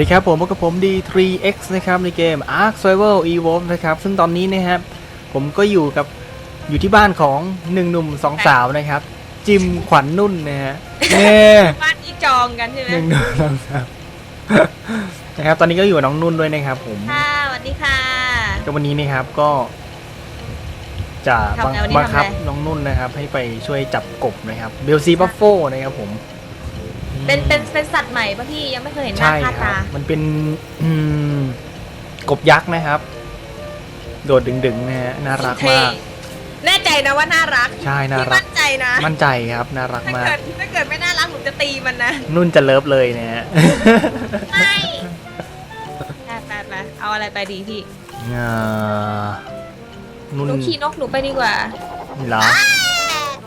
ดีครับผมพบกับผม D3X นะครับในเกม Ark Survival Evolved นะครับ ซึ่งตอนนี้นะครับผมก็อยู่กับอยู่ที่บ้านของหนึ่งหนุ่มสองสาวนะครับ จิมขวัญนุ่นนะฮะเนี่ยบ้านที่จองกันใช่ไหมหนึ่งหนุ่มสองสาวนะครับ ตอนนี้ก็อยู่กับน้องนุ่นด้วยนะครับ ผมค่ะสวัสดีค่ะก็วันนี้นะครับก็ จะบังทำไงวันนี้บังคับทำอะไรน้องนุ่นนะครับ ให้ไปช่วยจับกบนะครับเบลซีบัฟโฟนะครับผม เป็นเป็นเป็นสัตว์ใหม่ปะพี่ยังไม่เคยเห็นหน้าใช่ค่าครัตาบ มันเป็นอืมกบยักษ์นะครับ โดดดึงๆนะฮะน่ารักเท่มาก แน่ใจนะว่าน่ารักใช่น่าพี่รัก มั่นใจนะมั่นใจครับ น่ารักถ้ามาก เกิดถ้าเกิดไม่น่ารักหนูจะตีมันนะนุ่นจะเลิฟเลยนะฮะ ไม่ไปไปไปเอาอะไรไปดีพี่อ่านุ่นหนูขี่นกหนูไปดีกว่า เหรอ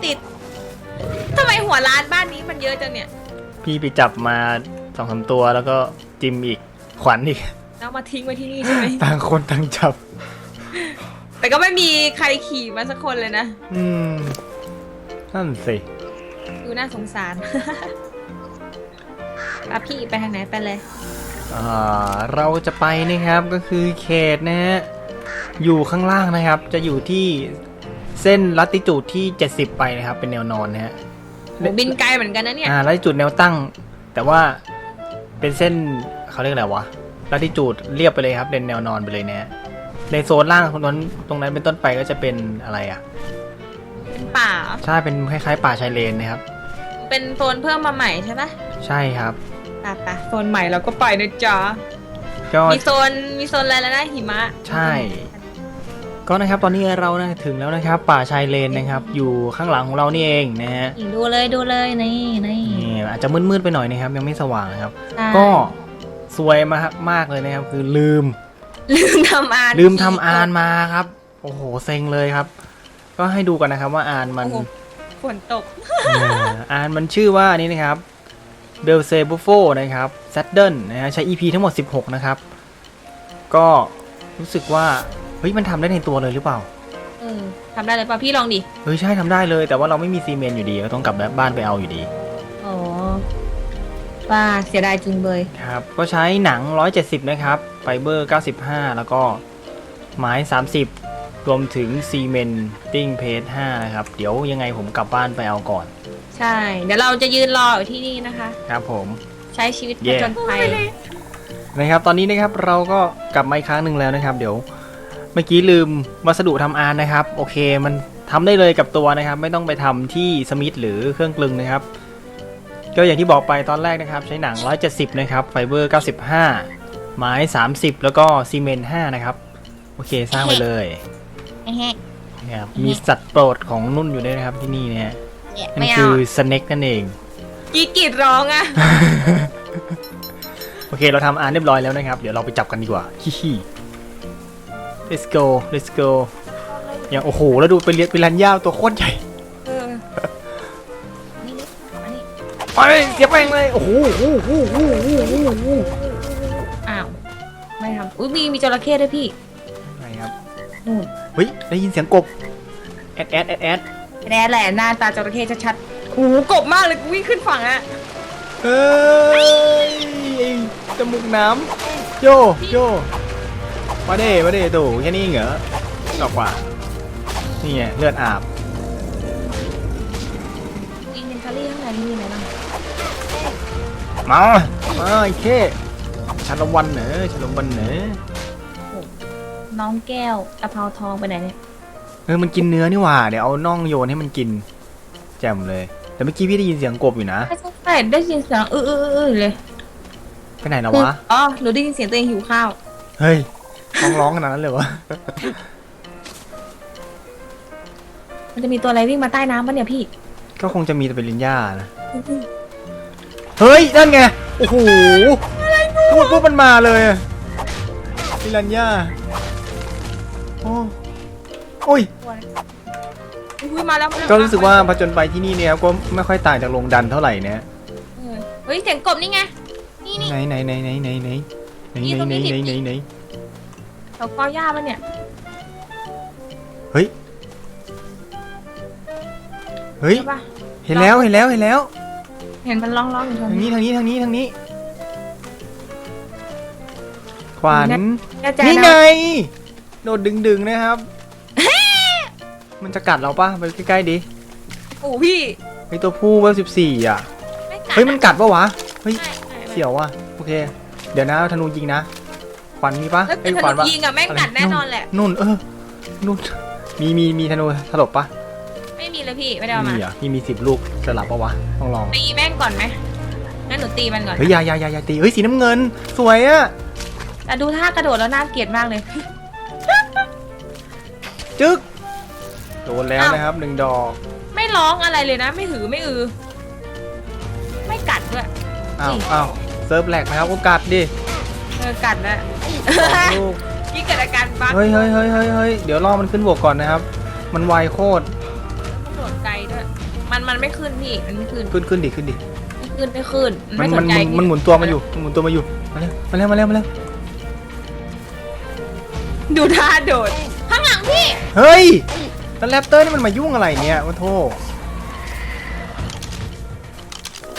ติดทำไมหัวร้านบ้านนี้มันเยอะจังเนี่ย พี่ไปจับมาสองสามตัวแล้วก็จิมอีกขวัญอีกเอามาทิ้งไว้ที่นี่ใช่ไหม ต่างคนต่างจับ แต่ก็ไม่มีใครขี่มาสักคนเลยนะ อืมนั่นสิดูน่าสงสารปะพี่ไปทางไหนไปเลย อ่าเราจะไปนะครับก็คือเขตนะฮะอยู่ข้างล่างนะครับ จะอยู่ที่เส้นลัติจูดที่ 70 ไปนะครับ เป็นแนวนอนนะฮะโห บินไกลเหมือนกันนะเนี่ยอ่าลัติจูดแนวตั้ง แต่ว่าเป็นเส้นเขาเรียกอะไรวะลัติจูดเรียบไปเลยครับเป็นแนวนอนไปเลยนะฮะในโซนล่างตรงนั้นตรงนั้นเป็นต้นไปก็จะเป็นอะไรอะ เป็นป่า ใช่เป็นคล้ายๆ ป่าชายเลนนะครับ เป็นโซนเพิ่มมาใหม่ใช่ปะใช่ครับป่ะป่ะโซนใหม่เราก็ไปนะจ๊ะก็มีโซนมีโซนอะไรแล้วนะหิมะ ใช่ ก็นะครับตอนนี้เรานะถึงแล้วนะครับ ป่าชายเลนนะครับ อยู่ข้างหลังของเรานี่เองนะฮะนี่ดูเลยดูเลยนี่นี่นี่อาจจะมืดๆไปหน่อยนะครับ ยังไม่สว่างนะครับใช่ก็สวยมากมากเลยนะครับ คือลืม ลืมทำอ่านลืมทำอานมาครับ โอ้โหเซ็งเลยครับ ก็ให้ดูกันนะครับว่าอานมันโอ้โหฝนตกเอออานมันชื่อว่านี่นะครับเบลเซบุฟโฟนะครับแซดเดิลนะฮะใช้ EP ทั้งหมด 16 นะครับ ก็รู้สึกว่าเฮ้ยมันทำได้ในตัวเลยหรือเปล่า เออทำได้เลยป่ะพี่ลองดิ เฮ้ยใช่ทำได้เลย แต่ว่าเราไม่มีซีเมนต์อยู่ดีก็ต้องกลับบ้านไปเอาอยู่ดี อ๋อป้าเสียดายจริงเลย ครับ ก็ใช้หนัง 170 นะครับ ไฟเบอร์ 95 แล้วก็ไม้ 30 รวมถึงซีเมนติ้งเพจ5นะครับ เดี๋ยวยังไงผมกลับบ้านไปเอาก่อน ใช่ เดี๋ยวเราจะยืนรออยู่ที่นี่นะคะ ครับผม ใช้ชีวิตผเย่จญภัยนะครับ ตอนนี้นะครับเราก็กลับมาอีกครั้งหนึ่งแล้วนะครับ เดี๋ยว เมื่อกี้ลืมวัสดุทำอานนะครับ โอเคมันทำได้เลยกับตัวนะครับ ไม่ต้องไปทำที่สมิธหรือเครื่องกลึงนะครับ ก็อย่างที่บอกไปตอนแรกนะครับ ใช้หนัง 170 นะครับไฟเบอร์ 95 ไม้ 30 แล้วก็ซีเมนต์5นะครับ โอเคสร้างไปเลยแฮะนะครับมีสัตว์โปรดของนุ่นอยู่ด้วยนะครับที่นี่นะฮะเนี่ยนั่ไม่นเอาคือสเน็กนั่นเองกรีดกรีดร้องอะโอเคเราทำอานเรียบร้อยแล้วนะครับ เดี๋ยวเราไปจับกันดีกว่าฮิฮิ let's go let's go อย่างโอ้โห แล้วดูไปเรียนไปรันย่าตัวโคตรใหญ่เออนี่นี่มานี่ไปเสียบแม่งเลย โอ้โหโอ้โหโอ้โหโอ้โหโอ้โหอ้าว ไม่ทำอุ้ยมีมีจระเข้ด้วยพี่ไหนครับนู่นเฮ้ยได้ยินเสียงกบแอดแอดแอดแอดแน่แหละหน้าตาจระเข้ชัดๆโอ้โหกบมากเลยกูวิ่งขึ้นฝั่งอะเฮ้ยไอ้จมูกน้ำโยโย มาเด้มาเด้ตู่แค่นี้เหรอดอกกว่า นี่ไงเลือดอาบอินเวนทอรี่ข้างในนี่มีอะไรบ้างมามาไอ้เคชาละวันเหนอชาละวันเหนอน้องแก้วตะเภาทองไปไหนเนี่ยเออมันกินเนื้อนี่หว่า เดี๋ยวเอาน่องโยนให้มันกิน แจ่มเลย แต่เมื่อกี้พี่ได้ยินเสียงกบอยู่นะไม่ใช่ใช่ได้ยินเสียงเออเออเออเออเลยไปไหนแล้ววะอ๋อหนูได้ยินเสียงตัวเองหิวข้าว เฮ้ย ร้องร้องขนาดนั้นเลยวะมันจะมีตัวอะไรวิ่งมาใต้น้ำปะเนี่ยพี่ก็คงจะมีแต่เป็นลินย่านะ เฮ้ย นั่นไง โอ้โหพูดปุ๊บมันมาเลยอะปิรันย่าโอ้โอ้ย อุ้ยมาแล้วมาแล้วก็รู้สึกว่าผจญไปที่นี่เนี่ยก็ไม่ค่อยต่างจากโรงดันเท่าไหร่เนี่ยเออเฮ้ยเสียงกบนี่ไง นี่นี่ไหนไหนไหนไหนไหนไหนไหนนี่ไหนตรงไหนนี้ไหนดิไหน ไหนแถวกอหญ้าปะเนี่ย เฮ้ย เฮ้ย ใช่ปะเห็นแล้วเห็นแล้วเห็นแล้ว เห็นมันร้องร้องอยู่ตรงทางนี้นี้ทางนี้ทางนี้ทางนี้ ขวัญแน่ใจนี่ไงนะโดดดึงๆนะครับ มันจะกัดเราปะไปใกล้ๆดิโอ้พี่ไอตัวผู้เวลสิบสี่อะ ไม่กัดเฮ้ยมันกัดปะวะ เฮ้ยไม่ไม่ไม่เสียวว่ะ โอเค เดี๋ยวนะเอาธนูยิงนะข วัญมีปะแล้วไอ้ยธขวัญนูปะยิงอะแม่งกัดแน่นอนแหละ นุ่นเออนุ่นมีมีมีธนูสลบปะไม่มีเลยพี่ไม่ได้เอามามีอะมีมีสิบลูกสลับปะวะต้องลองตีแม่งก่อนไหมงั้นหนูตีมันก่อนเฮ้ยอยาอยาอยาอยาตีเฮ้ยสีน้ำเงิน สวยอะแต่ดูท่ากระโดดแล้วน่าเกลียดมากเลย จึ๊กโดนแล้วอ้าว นะครับหนึ่งดอกไม่ร้องอะไรเลยนะ ไม่หือไม่อือ ไม่กัดด้วย อ้าวจริง อ้าวเซิร์ฟแหลกนะครับก็กัดดิเออกัดแล้วสองลูกยิ่งเกิดอาการบั๊กเฮ้ยเฮ้ยเฮ้ยเฮ้ยเฮ้ยเดี๋ยวรอมันขึ้นบวกก่อนนะครับ มันไวโคตรกระโดดไกลด้วยมันมันไม่ขึ้นพี่มันไม่ขึ้นขึ้นขึ้นดิขึ้นดิไม่ขึ้นไม่ขึ้นมัไม่นสมันนใจมันมันหมุนตัวมาอยู่มันหมุนตัวมาอยู่มาเร็วมาเร็วมาเร็วมาเร็วดูท่าโดดข้างหลังพี่เฮ้ยแล้วแรปเตอร์นี่มันมายุ่งอะไรเนี่ยวะโทษ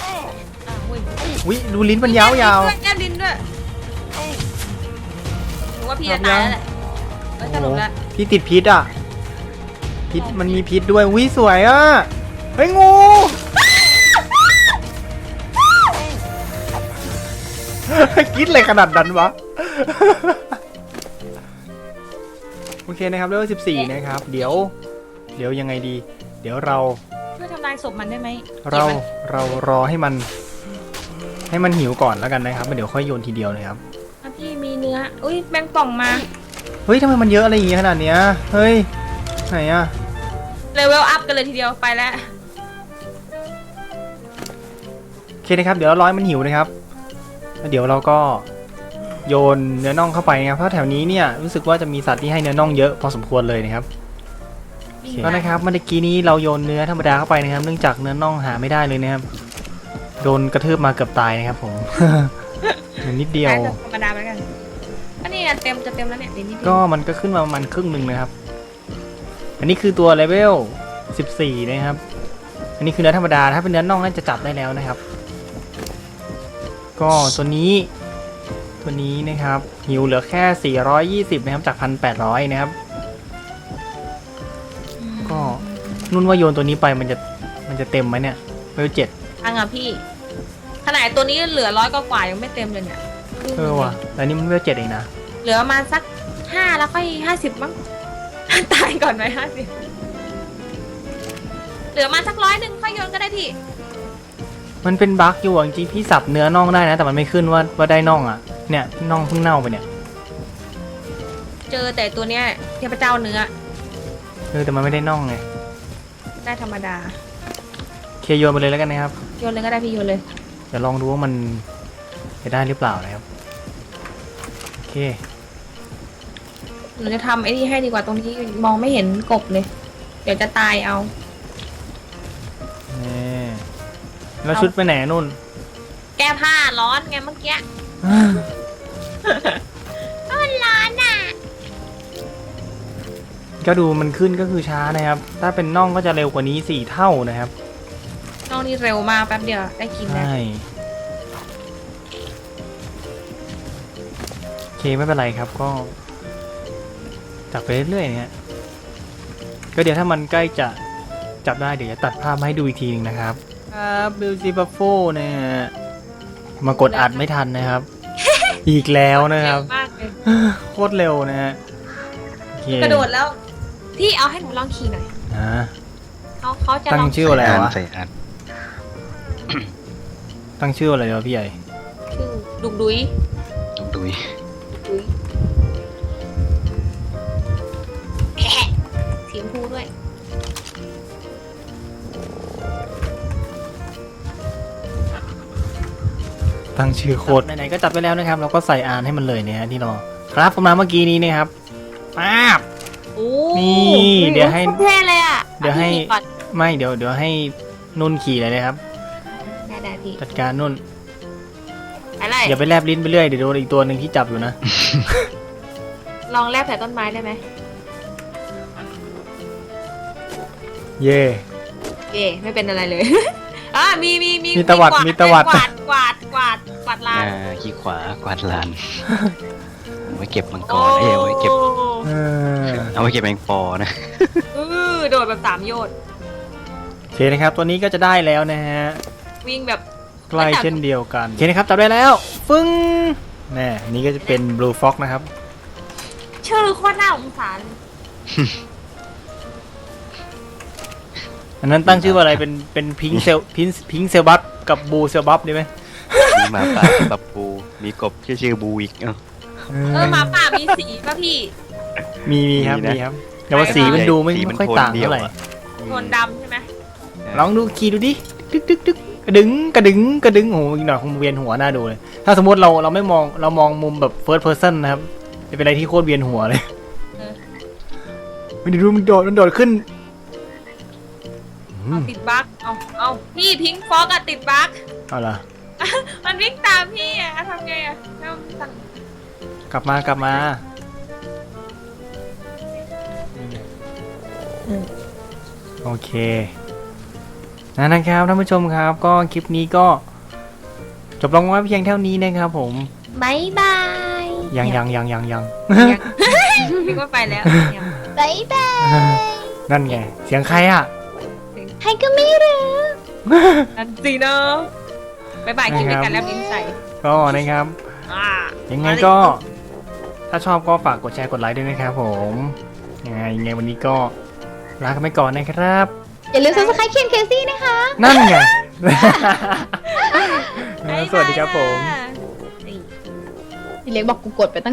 อ้าวอุ้ยวิดูลิ้นมันยาวยาวแก้มลิ้นด้วยห นูว่าพี่จะตายแล้วแหละเอ้ยสรุปแล้วพี่ติดพิษอะ พิษมันมีพิษด้วยวิสวยอะเฮ้ยงูคิดอะไรขนาดนั้นวะ โอเคนะครับเลเวล14 นะครับ เดี๋ยว เดี๋ยวยังไงดี เดี๋ยวเราเพื่อทำลายศพมันได้ไหมเราก็บมันเรารอให้มัน ให้มันหิวก่อนแล้วกันนะครับแล้วเดี๋ยวค่อยโยนทีเดียวนะครับอะพี่มีเนื้อ อุ้ยแมงป่องมา เฮ้ยทำไมมันเยอะอะไรอย่างงี้ขนาดเนี้ย เฮ้ย ไหนอะเลเวลอัพกันเลยทีเดียวไปแล้ว โอเคนะครับ เดี๋ยวเราร้อยมันหิวนะครับแล้วเดี๋ยวเราก็โยนเนื้อน่องเข้าไปนะครับ เพราะแถวนี้เนี่ยรู้สึกว่าจะมีสัตว์ที่ให้เนื้อน่องเยอะพอสมควรเลยนะครับโอเคก็นะครับเมื่อกี้นี้เราโยนเนื้อธรรมดาเข้าไปนะครับ เนื่องจากเนื้อน่องหาไม่ได้เลยนะครับ โดนกระทืบมาเกือบตายนะครับผมเหลือนิดเดียวใช้ธรรมดาไปแล้วกัน อันนี้เต็มจะเต็มแล้วเนี่ยเดี๋ยวนี้ก็มันก็ขึ้นมาประมาณครึ่งหนึ่งนะครับ อันนี้คือตัวเลเวล 14 นะครับ อันนี้คือเนื้อธรรมดา ถ้าเป็นเนื้อน่องน่าจะจับได้แล้วนะครับ ก็ตัวนี้ ตัวนี้นะครับหิวเหลือแค่ 420 นะครับ จาก 1,800 นะครับ ก็นุ่นว่าโยนตัวนี้ไปมันจะมันจะเต็มไหมเนี่ยเลเวล7พังอะพี่ ขนาดตัวนี้เหลือร้อยกว่าๆยังไม่เต็มเลยเนี่ยครึ่งหเอนึ่งอว่ะแต่อันนี้มันเลเวล7เองนะ เหลือประมาณสักห้าแล้วค่อยห้าสิบมั้ง ตายก่อนไหมห้าสิบเหลือมาสักร้อยหนึ่งค่อยโยนก็ได้พี่ มันเป็นบั๊กอยู่อะจริงๆพี่สับเนื้อน่องได้นะ แต่มันไม่ขึ้นว่าว่าได้น่องอะเนี่ยน่องเพิ่งเน่าไปเนี่ยเจอแต่ตัวเนี้ยเทพเจ้าเนื้อ เออแต่มันไม่ได้น่องไงได้ธรรมดา เคโยนไปเลยแล้วกันนะครับโยนเลยก็ได้พี่โยนเลย เดี๋ยวลองดูว่ามันจะได้หรือเปล่านะครับโอเค หนูจะทำไอ้นี่ให้ดีกว่าตรงที่มองไม่เห็นกบเลย เดี๋ยวจะตายเอา นี่แล้วชุดไปไหนนุ่น แก้ผ้าร้อนไงเมื่อกี้ก็มันร้อนอะ ก็ดูมันขึ้นก็คือช้านะครับ ถ้าเป็นน่องก็จะเร็วกว่านี้สี่เท่านะครับน้องนี่เร็วมากแป๊บเดียวได้กินแล้ว ใช่ โอเคไม่เป็นไรครับก็ จับไปเรื่อยๆเนี่ยก็เดี๋ยวถ้ามันใกล้จะจับได้เดี๋ยวจะตัดภาพมาให้ดูอีกทีหนึงนะครับ ครับบิลซีบัฟโฟเนี่ยมากดอัดไม่ทันนะครับ อีกแล้วนะครับเร็วมากเลยโคตรเร็วนะฮะโอเคกระโดดแล้ว พี่เอาให้หนูลองขี่หน่อยอ่าเขาเขาจะตั้ลงองชื่ออะไรวะใส่อันตั้งชื่ออะไรวะพี่ใหญ่ชื่อดุกดุยต้องดุยดุกดุย ตั้งชื่อโคตรไหนๆก็จัดไปแล้วนะครับ เราก็ใส่อ่านให้มันเลยเนี่ยฮะที่เราครับผมมาเมื่อกี้นี้นะครับป๊าบ โอ้นี่เดี๋ยวให้ โคตรเท่เลยอะเดี๋ยวให้อาพี่ขี่ก่อนไม่เดี๋ยวเดี๋ยวให้นุ่นขี่เลยนะครับ ได้ได้พี่จัดการนุ่น อะไรอย่าไปแลบลิ้นไปเรื่อยเดี๋ยวโดนอีกตัวหนึ่งที่จับอยู่นะ ลองแลบใส่ต้นไม้ได้ไหมเย่ เย่ไม่เป็นอะไรเลย อ่ามีมีมีมีตวัดกามีตวัดกวาดกวาดกวาดกวาดลาน อ่าขี้ขวากวาดลานว้เก็บมังกรเอ้ยเอาไว้เก็บ เออเอาไว้เก็บแมงปอนะเออโดดแบบสามโยชน์โอเคนะครับ ตัวนี้ก็จะได้แล้วนะฮะ วิ่งแบบ ใกล้เช่นเดียวกัน โอเคนะครับจับได้แล้ว ฟึ้งแน่นี่ก็จะเป็น Blue Fox นะครับ ชื่อโคตรน่าสงสารอันนั้นตั้งชื่อว่าอะไร เป็น เป็นพิงเซลพิงพิงเซลบับกับบูเซลบับดีไหมมี หมาป่าชื่อบับบูมีกบชื่อชื่อบูอีกเอ้า เออหมาป่ามีสีป่ะพี่ มีมีครับมีนะมีครับ แต่ว่าสีมันดูไม่สีมันไม่ค่อยโทนต่างเดียวเท่าไหร่อะ โทนดำใช่ไหมลองดูขี่ดูดิดึกดึกดึกกระดึงกระดึงกระดึงโอ้โหอีกหน่อยคงเวียนหัวหน้าดูเลยถ้าสมมติเราเราไม่มองเรามองมุมแบบ first person นะครับจะเป็นอะไรที่โคตรเวียนหัวเลยเออไม่ได้ดูมันโดดมันโดดขึ้นอืมติดบั๊กเอาเอาพี่พิงฟอกอะติดบั๊กเอาล่ะ มันวิ่งตามพี่อะทำไงอะให้มันสั่งกลับมากลับมาโอเคนั่นนะครับท่านผู้ชมครับ ก็คลิปนี้ก็จบลงไว้เพียงเท่านี้นะครับผมบายบายยังยังยังยังยังพี่ก็ไปแล้วยังบายบายนั่นไง เสียงใครอะ ใครก็ไม่รู้นั่นสิเนาะ บายบายกินด้วยกันแล้วบินใส่ก็นะครับ อ่ายังไงก็ ถ้าชอบก็ฝากกดแชร์กดไลค์ด้วยนะครับผมยังไงยังไงวันนี้ก็ลากันไปก่อนนะครับ อย่าลืมซับสไครต์เคนเคซี่นะคะ นั่นไง สวัสดีครับผมบ๊ายบายพี่เล็กบอกกูกดไปตั้ง